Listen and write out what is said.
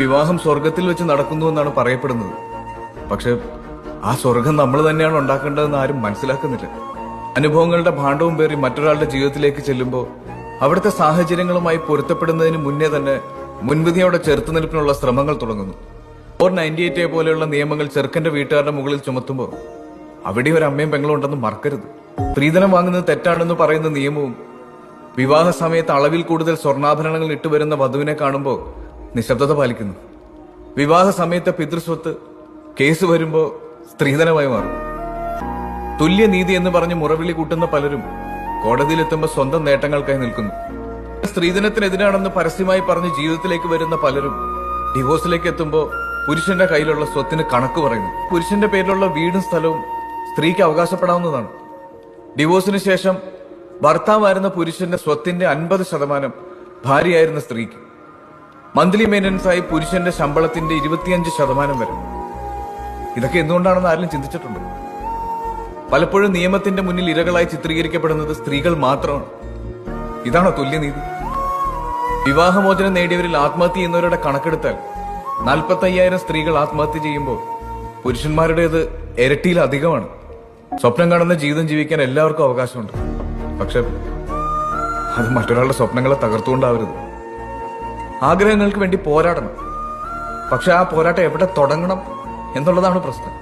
വിവാഹം സ്വർഗത്തിൽ വെച്ച് നടക്കുന്നു എന്നാണ് പറയപ്പെടുന്നത്. പക്ഷെ ആ സ്വർഗം നമ്മൾ തന്നെയാണ് ഉണ്ടാക്കേണ്ടതെന്ന് ആരും മനസ്സിലാക്കുന്നില്ല. അനുഭവങ്ങളുടെ ഭാണ്ഡവും പേറി മറ്റൊരാളുടെ ജീവിതത്തിലേക്ക് ചെല്ലുമ്പോൾ അവിടുത്തെ സാഹചര്യങ്ങളുമായി പൊരുത്തപ്പെടുന്നതിന് മുന്നേ തന്നെ മുൻവിധിയോടെ ചെറുത്തുനിൽപ്പിനുള്ള ശ്രമങ്ങൾ തുടങ്ങുന്നു. ഫോർ നയന്റി എയ്റ്റ് പോലെയുള്ള നിയമങ്ങൾ ചെറുക്കന്റെ വീട്ടുകാരുടെ മുകളിൽ ചുമത്തുമ്പോൾ അവിടെ ഒരു അമ്മയും പെങ്ങളും ഉണ്ടെന്ന് മറക്കരുത്. സ്ത്രീധനം വാങ്ങുന്നത് തെറ്റാണെന്ന് പറയുന്ന നിയമവും വിവാഹ സമയത്ത് അളവിൽ കൂടുതൽ സ്വർണാഭരണങ്ങൾ ഇട്ടുവരുന്ന വധുവിനെ കാണുമ്പോൾ നിശബ്ദത പാലിക്കുന്നു. വിവാഹ സമയത്തെ പിതൃസ്വത്ത് കേസ് വരുമ്പോ സ്ത്രീധനമായി മാറും. തുല്യനീതി എന്ന് പറഞ്ഞ് മുറവിളി കൂട്ടുന്ന പലരും കോടതിയിലെത്തുമ്പോൾ സ്വന്തം നേട്ടങ്ങൾക്കായി നിൽക്കുന്നു. സ്ത്രീധനത്തിനെതിരാണെന്ന് പരസ്യമായി പറഞ്ഞ് ജീവിതത്തിലേക്ക് വരുന്ന പലരും ഡിവോഴ്സിലേക്ക് എത്തുമ്പോൾ പുരുഷന്റെ കയ്യിലുള്ള സ്വത്തിന് കണക്ക് പറയുന്നു. പുരുഷന്റെ പേരിലുള്ള വീടും സ്ഥലവും സ്ത്രീക്ക് അവകാശപ്പെടാവുന്നതാണ്. ഡിവോഴ്സിന് ശേഷം ഭർത്താവായിരുന്ന പുരുഷന്റെ സ്വത്തിന്റെ അൻപത് ശതമാനം ഭാര്യയായിരുന്ന സ്ത്രീക്ക്. മന്ത്ലി മെയിന്റനൻസ് ആയി പുരുഷന്റെ ശമ്പളത്തിന്റെ ഇരുപത്തിയഞ്ച് ശതമാനം വരും. ഇതൊക്കെ എന്തുകൊണ്ടാണെന്ന് ആരും ചിന്തിച്ചിട്ടുണ്ട്? പലപ്പോഴും നിയമത്തിന്റെ മുന്നിൽ ഇരകളായി ചിത്രീകരിക്കപ്പെടുന്നത് സ്ത്രീകൾ മാത്രമാണ്. ഇതാണോ തുല്യനീതി വിവാഹമോചനം നേടിയവരിൽ ആത്മഹത്യ ചെയ്യുന്നവരുടെ കണക്കെടുത്താൽ നാൽപ്പത്തി അയ്യായിരം സ്ത്രീകൾ ആത്മഹത്യ ചെയ്യുമ്പോൾ പുരുഷന്മാരുടേത് ഇരട്ടിയിലധികമാണ് സ്വപ്നം കാണുന്ന ജീവിതം ജീവിക്കാൻ എല്ലാവർക്കും അവകാശമുണ്ട്. പക്ഷെ അത് മറ്റൊരാളുടെ സ്വപ്നങ്ങളെ തകർത്തുകൊണ്ടാവരുത്. ആഗ്രഹങ്ങൾക്ക് വേണ്ടി പോരാടണം. പക്ഷെ ആ പോരാട്ടം എവിടെ തുടങ്ങണം എന്നുള്ളതാണ് പ്രശ്നം.